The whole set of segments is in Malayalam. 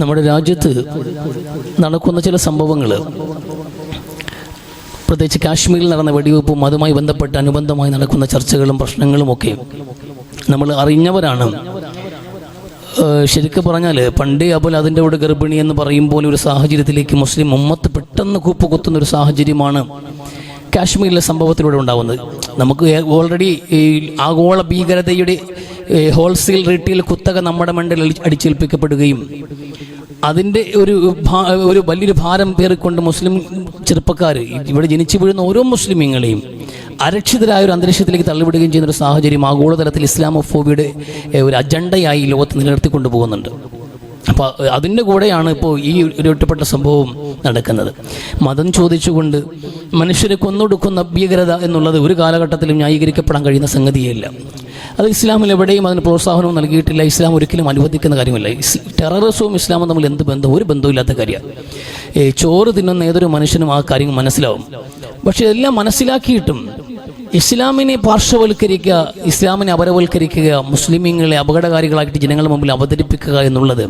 നമ്മുടെ രാജ്യത്ത് നടക്കുന്ന ചില സംഭവങ്ങൾ. പ്രത്യേകിച്ച് കാശ്മീരിൽ നടന്ന വെടിവെപ്പും അതുമായി ബന്ധപ്പെട്ട് അനുബന്ധമായി നടക്കുന്ന ചർച്ചകളും പ്രശ്നങ്ങളും ഒക്കെ നമ്മൾ അറിഞ്ഞവരാണ്. ശരിക്കും പറഞ്ഞാൽ പണ്ടേ അപ്പോൾ അതിന്റെ കൂടെ ഗർഭിണി എന്ന് പറയും പോലെ ഒരു സാഹചര്യത്തിലേക്ക് മുസ്ലിം ഉമ്മത്ത് പെട്ടെന്ന് കൂപ്പ് കുത്തുന്ന ഒരു സാഹചര്യമാണ് കാശ്മീരിലെ സംഭവത്തിലൂടെ ഉണ്ടാവുന്നത്. നമുക്ക് ഓൾറെഡി ഈ ആഗോള ഭീകരതയുടെ ഹോൾസെയിൽ റീറ്റെയിൽ കുത്തക നമ്മുടെ മണ്ടിൽ അടിച്ചേൽപ്പിക്കപ്പെടുകയും അതിന്റെ ഒരു ഒരു വലിയൊരു ഭാരം പേറിക്കൊണ്ട് മുസ്ലിം ചെറുപ്പക്കാർ ഇവിടെ ജനിച്ചു വീഴുന്ന ഓരോ മുസ്ലിമീങ്ങളെയും അരക്ഷിതരായ ഒരു അന്തരീക്ഷത്തിലേക്ക് തള്ളിവിടുകയും ചെയ്യുന്ന ഒരു സാഹചര്യം ആഗോളതലത്തിൽ ഇസ്ലാമോഫോബിയുടെ ഒരു അജണ്ടയായി ലോകത്ത് നിലനിർത്തിക്കൊണ്ടു പോകുന്നുണ്ട് അപ്പോൾ അതിന്റെ കൂടെയാണ് ഇപ്പോൾ ഈ ഉരുട്ടപ്പെട്ട സംഭവം നടക്കുന്നത്. മതം ചോദിച്ചുകൊണ്ട് മനുഷ്യരെ കൊന്നൊടുക്കുന്ന ഭീകരത എന്നുള്ളത് ഒരു കാലഘട്ടത്തിലും ന്യായീകരിക്കപ്പെടാൻ കഴിയുന്ന സംഗതിയല്ല. അത് ഇസ്ലാമിൽ എവിടെയും അതിന് പ്രോത്സാഹനവും നൽകിയിട്ടില്ല. ഇസ്ലാം ഒരിക്കലും അനുവദിക്കുന്ന കാര്യമല്ല. ടെററിസവും ഇസ്ലാമും തമ്മിൽ എന്ത് ബന്ധം? ഒരു ബന്ധമില്ലാത്ത കാര്യമാണ്. ചോറ് തിന്നുന്ന ഏതൊരു മനുഷ്യനും ആ കാര്യം മനസ്സിലാവും. പക്ഷേ എല്ലാം മനസ്സിലാക്കിയിട്ടും ഇസ്ലാമിനെ പാർശ്വവൽക്കരിക്കുക ഇസ്ലാമിനെ അപരവൽക്കരിക്കുക മുസ്ലിമീങ്ങളെ അപകടകാരികളായിട്ട് ജനങ്ങളുടെ മുമ്പിൽ അവതരിപ്പിക്കുക എന്നുള്ളത്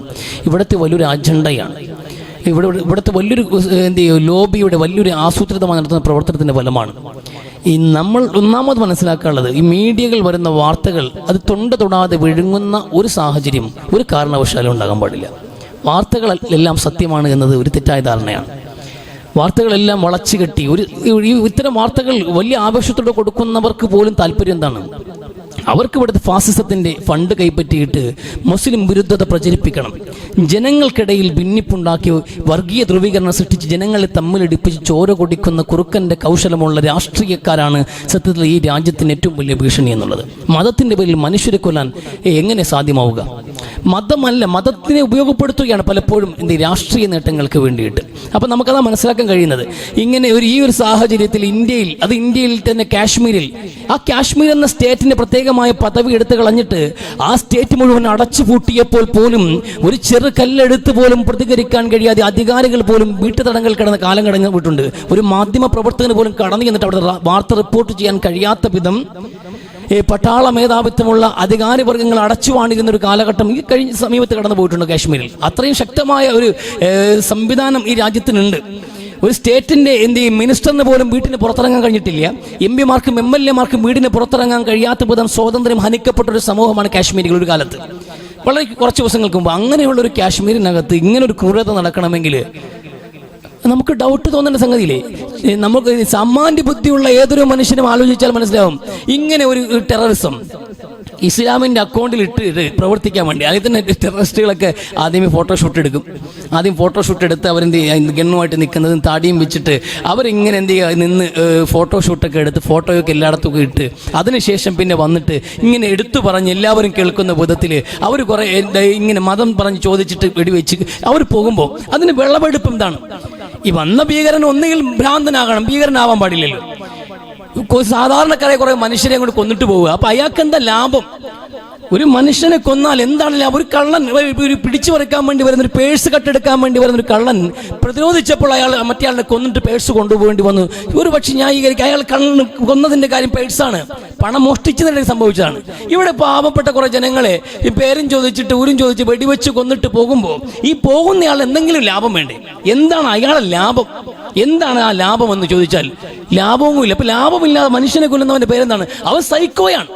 ഇവിടുത്തെ വലിയൊരു അജണ്ടയാണ്. ഇവിടെ ഇവിടുത്തെ വലിയൊരു എന്ത് ചെയ്യും ലോബിയുടെ വലിയൊരു ആസൂത്രിതമായി നടത്തുന്ന പ്രവർത്തനത്തിന്റെ ഫലമാണ്. ഈ നമ്മൾ ഒന്നാമത് മനസ്സിലാക്കാനുള്ളത് ഈ മീഡിയകൾ വരുന്ന വാർത്തകൾ അത് തൊണ്ട തൊടാതെ വിഴുങ്ങുന്ന ഒരു സാഹചര്യം ഒരു കാരണവശാലും ഉണ്ടാകാൻ പാടില്ല. വാർത്തകൾ എല്ലാം സത്യമാണ് എന്നത് ഒരു തെറ്റായ ധാരണയാണ്. വാർത്തകളെല്ലാം വളച്ചു കെട്ടി ഒരു ഇത്തരം വാർത്തകൾ വലിയ ആവേശത്തോടെ കൊടുക്കുന്നവർക്ക് പോലും താല്പര്യം എന്താണ്? അവർക്ക് ഇവിടുത്തെ ഫാസിസത്തിന്റെ ഫണ്ട് കൈപ്പറ്റിയിട്ട് മുസ്ലിം വിരുദ്ധത പ്രചരിപ്പിക്കണം. ജനങ്ങൾക്കിടയിൽ ഭിന്നിപ്പുണ്ടാക്കി വർഗീയ ധ്രുവീകരണം സൃഷ്ടിച്ച് ജനങ്ങളെ തമ്മിലിടിപ്പിച്ച് ചോര കൊടിക്കുന്ന കുറുക്കന്റെ കൗശലമുള്ള രാഷ്ട്രീയക്കാരാണ് സത്യത്തിൽ ഈ രാജ്യത്തിന് ഏറ്റവും വലിയ ഭീഷണി എന്നുള്ളത്. മതത്തിന്റെ പേരിൽ മനുഷ്യരെ കൊല്ലാൻ എങ്ങനെ സാധ്യമാവുക? മതമല്ല മതത്തിനെ ഉപയോഗപ്പെടുത്തുകയാണ് പലപ്പോഴും എന്ത് രാഷ്ട്രീയ നേട്ടങ്ങൾക്ക് വേണ്ടിയിട്ട്. അപ്പം നമുക്കത് മനസ്സിലാക്കാൻ കഴിയുന്നത്. ഇങ്ങനെ ഒരു ഈ ഒരു സാഹചര്യത്തിൽ ഇന്ത്യയിൽ അത് ഇന്ത്യയിൽ തന്നെ കാശ്മീരിൽ ആ കാശ്മീർ എന്ന സ്റ്റേറ്റിന്റെ പ്രത്യേകമായ പദവി എടുത്തു കളഞ്ഞിട്ട് ആ സ്റ്റേറ്റ് മുഴുവൻ അടച്ചു പൂട്ടിയപ്പോൾ പോലും ഒരു ചെറു കല്ലെടുത്ത് പോലും പ്രതികരിക്കാൻ കഴിയാതെ അധികാരികൾ പോലും വീട്ടുതടങ്ങൾ കിടന്ന കാലം കടന്നു വിട്ടുണ്ട് ഒരു മാധ്യമ പ്രവർത്തകന് പോലും കടന്നു ചെന്നിട്ട് അവിടെ വാർത്ത റിപ്പോർട്ട് ചെയ്യാൻ കഴിയാത്ത വിധം ഈ പട്ടാള മേധാവിത്വമുള്ള അധികാരവർഗങ്ങൾ അടച്ചുവാണിരുന്ന ഒരു കാലഘട്ടം ഈ കഴിഞ്ഞ സമീപത്ത് കടന്നു പോയിട്ടുണ്ട് കാശ്മീരിൽ. അത്രയും ശക്തമായ ഒരു സംവിധാനം ഈ രാജ്യത്തിനുണ്ട്. ഒരു സ്റ്റേറ്റിന്റെ എന്ത് മിനിസ്റ്ററിന് പോലും വീട്ടിന് പുറത്തിറങ്ങാൻ കഴിഞ്ഞിട്ടില്ല. എം പിമാർക്കും എം എൽ എമാർക്കും വീടിന് പുറത്തിറങ്ങാൻ കഴിയാത്ത വിധം സ്വാതന്ത്ര്യം ഹനിക്കപ്പെട്ട ഒരു സമൂഹമാണ് കാശ്മീരികൾ ഒരു കാലത്ത്. വളരെ കുറച്ച് ദിവസങ്ങൾക്ക് മുമ്പ് അങ്ങനെയുള്ള ഒരു കാശ്മീരിനകത്ത് ഇങ്ങനെ ഒരു ക്രൂരത നടക്കണമെങ്കിൽ നമുക്ക് ഡൗട്ട് തോന്നുന്ന സംഗതിയില്ലേ? നമുക്ക് സാമാന്യ ബുദ്ധിയുള്ള ഏതൊരു മനുഷ്യനും ആലോചിച്ചാൽ മനസ്സിലാവും. ഇങ്ങനെ ഒരു ടെററിസം ഇസ്ലാമിന്റെ അക്കൗണ്ടിൽ ഇട്ട് ഇത് പ്രവർത്തിക്കാൻ വേണ്ടി. അതിൽ തന്നെ ടെററിസ്റ്റുകളൊക്കെ ആദ്യമേ ഫോട്ടോഷൂട്ട് എടുക്കും. ആദ്യം ഫോട്ടോഷൂട്ട് എടുത്ത് അവരെന്ത് ഗണ്ണുമായിട്ട് നിൽക്കുന്നതും താടിയും വെച്ചിട്ട് അവരിങ്ങനെ എന്ത് ചെയ്യുക? നിന്ന് ഫോട്ടോഷൂട്ടൊക്കെ എടുത്ത് ഫോട്ടോയൊക്കെ എല്ലായിടത്തും ഇട്ട് അതിനുശേഷം പിന്നെ വന്നിട്ട് ഇങ്ങനെ എടുത്തു പറഞ്ഞ് എല്ലാവരും കേൾക്കുന്ന വിധത്തിൽ അവർ കുറേ ഇങ്ങനെ മതം പറഞ്ഞ് ചോദിച്ചിട്ട് വെടിവെച്ച് അവർ പോകുമ്പോൾ അതിന് വിളവെടുപ്പ് എന്താണ്? ഈ വന്ന ഭീകരൻ ഒന്നുകിൽ ഭ്രാന്തനാകണം ഭീകരനാവാൻ പാടില്ലല്ലോ. സാധാരണക്കാരെ കുറെ മനുഷ്യരെ കൊണ്ട് കൊന്നിട്ട് പോവുക. അപ്പൊ അയാൾക്ക് എന്താ ലാഭം? ഒരു മനുഷ്യനെ കൊന്നാൽ എന്താണ് ലാഭം? ഒരു കള്ളൻ പിടിച്ചു പറിക്കാൻ വേണ്ടി വരുന്ന ഒരു പേഴ്സ് കട്ടെടുക്കാൻ വേണ്ടി വരുന്ന ഒരു കള്ളൻ പ്രതിരോധിച്ചപ്പോൾ അയാൾ മറ്റേ കൊന്നിട്ട് പേഴ്സ് കൊണ്ടുപോകേണ്ടി വന്നു. ഒരു പക്ഷെ ന്യായീകരിക്കുക അയാൾ കള്ളൻ കൊന്നതിന്റെ കാര്യം പേഴ്സാണ് പണം മോഷ്ടിച്ചതിനിടയിൽ സംഭവിച്ചതാണ്. ഇവിടെ പാവപ്പെട്ട കുറെ ജനങ്ങളെ ഈ പേരും ചോദിച്ചിട്ട് ഊരും ചോദിച്ച് വെടിവെച്ച് കൊന്നിട്ട് പോകുമ്പോൾ ഈ പോകുന്നയാൾ എന്തെങ്കിലും ലാഭം വേണ്ടേ? എന്താണ് അയാളെ ലാഭം? എന്താണ് ആ ലാഭം എന്ന് ചോദിച്ചാൽ ലാഭവുമില്ല. അപ്പൊ ലാഭമില്ലാതെ മനുഷ്യനെ കൊല്ലുന്നവന്റെ പേരെന്താണ്? അവൻ സൈക്കോയാണ്.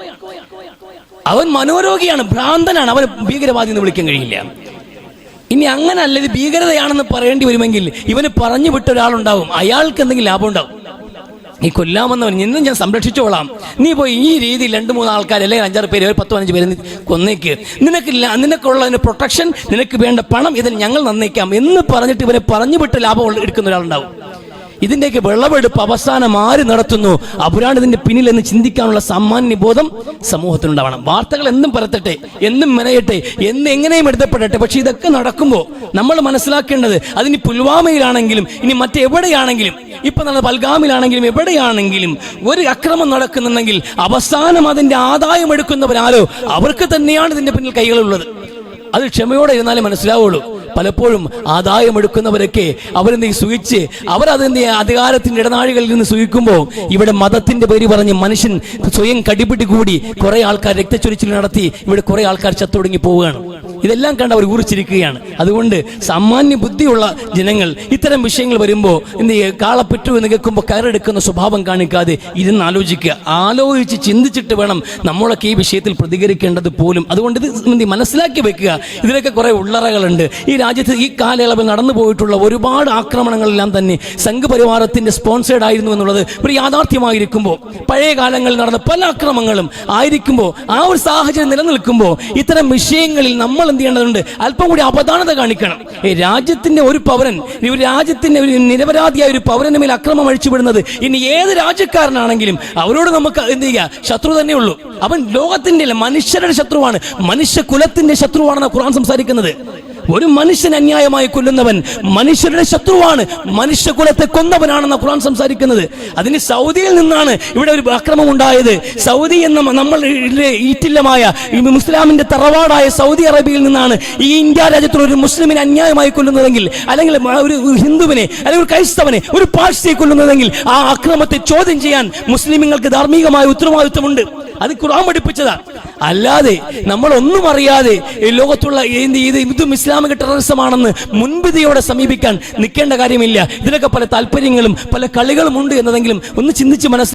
അവൻ മനോരോഗിയാണ് ഭ്രാന്തനാണ്. അവന് ഭീകരവാദി എന്ന് വിളിക്കാൻ കഴിയില്ല. ഇനി അങ്ങനല്ല ഇത് ഭീകരതയാണെന്ന് പറയേണ്ടി വരുമെങ്കിൽ ഇവന് പറഞ്ഞു വിട്ട ഒരാളുണ്ടാവും. അയാൾക്ക് എന്തെങ്കിലും ലാഭം ഉണ്ടാവും. ഈ കൊല്ലാമെന്നവൻ നിന്നും ഞാൻ സംരക്ഷിച്ചോളാം. നീ പോയി ഈ രീതിയിൽ രണ്ട് മൂന്ന് ആൾക്കാർ അല്ലെങ്കിൽ അഞ്ചാറ് പേര് പത്ത് പതിനഞ്ച് പേര് കൊന്നേക്ക്. നിനക്കില്ല നിനക്കുള്ള പ്രൊട്ടക്ഷൻ നിനക്ക് വേണ്ട പണം ഇതിൽ ഞങ്ങൾ നന്നേക്കാം എന്ന് പറഞ്ഞിട്ട് ഇവരെ പറഞ്ഞു വിട്ട് ലാഭം എടുക്കുന്ന ഒരാളുണ്ടാവും. ഇതിന്റെയൊക്കെ വിളവെടുപ്പ് അവസാനം ആര് നടത്തുന്നു? അപുരാണ് ഇതിന്റെ പിന്നിൽ എന്ന് ചിന്തിക്കാനുള്ള സാമാന്യ ബോധം സമൂഹത്തിനുണ്ടാവണം. വാർത്തകൾ എന്നും പരത്തട്ടെ എന്നും മെനയട്ടെ എന്ന് എങ്ങനെയും എടുത്തപ്പെടട്ടെ. പക്ഷെ ഇതൊക്കെ നടക്കുമ്പോൾ നമ്മൾ മനസ്സിലാക്കേണ്ടത് അതിന് പുൽവാമയിലാണെങ്കിലും ഇനി മറ്റെവിടെയാണെങ്കിലും ഇപ്പൊ നടന്ന പൽഗാമിലാണെങ്കിലും എവിടെയാണെങ്കിലും ഒരു അക്രമം നടക്കുന്നുണ്ടെങ്കിൽ അവസാനം അതിന്റെ ആദായം എടുക്കുന്നവരാരോ? അവർക്ക് തന്നെയാണ് ഇതിന്റെ പിന്നിൽ കൈകളുള്ളത്. അത് ക്ഷമയോടെ ഇരുന്നാലേ മനസ്സിലാവുള്ളൂ. പലപ്പോഴും ആദായം എടുക്കുന്നവരൊക്കെ അവരെന്ത് സുഖിച്ച് അവരതിന്റെ അധികാരത്തിന്റെ ഇടനാഴികളിൽ നിന്ന് സുഖിക്കുമ്പോൾ ഇവിടെ മതത്തിന്റെ പേര് പറഞ്ഞ് മനുഷ്യൻ സ്വയം കടിപിടി കൂടി കുറെ ആൾക്കാർ രക്തച്ചൊരിച്ചിൽ നടത്തി ഇവിടെ കുറെ ആൾക്കാർ ചത്തൊടുങ്ങി പോവുകയാണ്. ഇതെല്ലാം കണ്ട് അവർ കുറിച്ചിരിക്കുകയാണ് അതുകൊണ്ട് സാമാന്യ ബുദ്ധിയുള്ള ജനങ്ങൾ ഇത്തരം വിഷയങ്ങൾ വരുമ്പോൾ എന്ത് ചെയ്യുക കാളപ്പെട്ടു എന്ന് കേൾക്കുമ്പോൾ കയറെടുക്കുന്ന സ്വഭാവം കാണിക്കാതെ ഇരുന്ന് ആലോചിക്കുക. ആലോചിച്ച് ചിന്തിച്ചിട്ട് വേണം നമ്മളൊക്കെ ഈ വിഷയത്തിൽ പ്രതികരിക്കേണ്ടത് പോലും. അതുകൊണ്ട് ഇത് മനസ്സിലാക്കി വെക്കുക. ഇതിലൊക്കെ കുറേ ഉള്ളറകളുണ്ട്. ഈ രാജ്യത്ത് ഈ കാലയളവിൽ നടന്നു പോയിട്ടുള്ള ഒരുപാട് ആക്രമണങ്ങളെല്ലാം തന്നെ സംഘപരിവാരത്തിന്റെ സ്പോൺസേഡ് ആയിരുന്നു എന്നുള്ളത് ഒരു യാഥാർത്ഥ്യമായിരിക്കുമ്പോൾ പഴയ കാലങ്ങളിൽ നടന്ന പല അക്രമങ്ങളും ആയിരിക്കുമ്പോൾ ആ ഒരു സാഹചര്യം നിലനിൽക്കുമ്പോൾ ഇത്തരം വിഷയങ്ങളിൽ നമ്മൾ എന്ത് ചെയ്യേണ്ടതുണ്ട്? അല്പം കൂടി അവധാനത കാണിക്കണം. ഈ രാജ്യത്തിന്റെ ഒരു പൗരൻ ഒരു രാജ്യത്തിന്റെ ഒരു നിരപരാധിയായ ഒരു പൗരന് മേൽ അക്രമം അഴിച്ചുവിടുന്നത് ഇനി ഏത് രാജ്യക്കാരനാണെങ്കിലും അവരോട് നമുക്ക് എന്ത് ചെയ്യുക ശത്രു തന്നെ ഉള്ളൂ. അവൻ ലോകത്തിന്റെ അല്ല മനുഷ്യരുടെ ശത്രുവാണ്. മനുഷ്യ കുലത്തിന്റെ ശത്രുവാണെന്ന് ഖുർആൻ സംസാരിക്കുന്നത്. ഒരു മനുഷ്യൻ അന്യായമായി കൊല്ലുന്നവൻ മനുഷ്യരുടെ ശത്രുവാണ്. മനുഷ്യകുലത്തെ കൊന്നവനാണെന്ന ഖുർആൻ സംസാരിക്കുന്നത്. അതിന് സൗദിയിൽ നിന്നാണ് ഇവിടെ ഒരു അക്രമം ഉണ്ടായത്. സൗദി എന്ന നമ്മൾ ഈറ്റില്ലമായ മുസ്ലാമിന്റെ തറവാടായ സൗദി അറേബ്യയിൽ നിന്നാണ് ഈ ഇന്ത്യ രാജ്യത്തിൽ ഒരു മുസ്ലിമിനെ അന്യായമായി കൊല്ലുന്നതെങ്കിൽ അല്ലെങ്കിൽ ഒരു ഹിന്ദുവിനെ അല്ലെങ്കിൽ ഒരു ക്രൈസ്തവനെ ഒരു പാഴ്സിയെ കൊല്ലുന്നതെങ്കിൽ ആ അക്രമത്തെ ചോദ്യം ചെയ്യാൻ മുസ്ലിമുകൾക്ക് ധാർമ്മികമായ ഉത്തരവാദിത്വമുണ്ട്. അത് ഖുർആൻ പഠിപ്പിച്ചതാണ് അല്ലാതെ നമ്മൾ ഒന്നും അറിയാതെ ഈ ലോകത്തുള്ള ഇത് ഇതും ഇസ്ലാമിക ടെററിസമാണെന്ന് മുൻപിതിയോടെ സമീപിക്കാൻ നിൽക്കേണ്ട കാര്യമില്ല. ഇതിനൊക്കെ പല താല്പര്യങ്ങളും പല കളികളും ഉണ്ട് എന്നതെങ്കിലും ഒന്ന് ചിന്തിച്ച് മനസ്സിൽ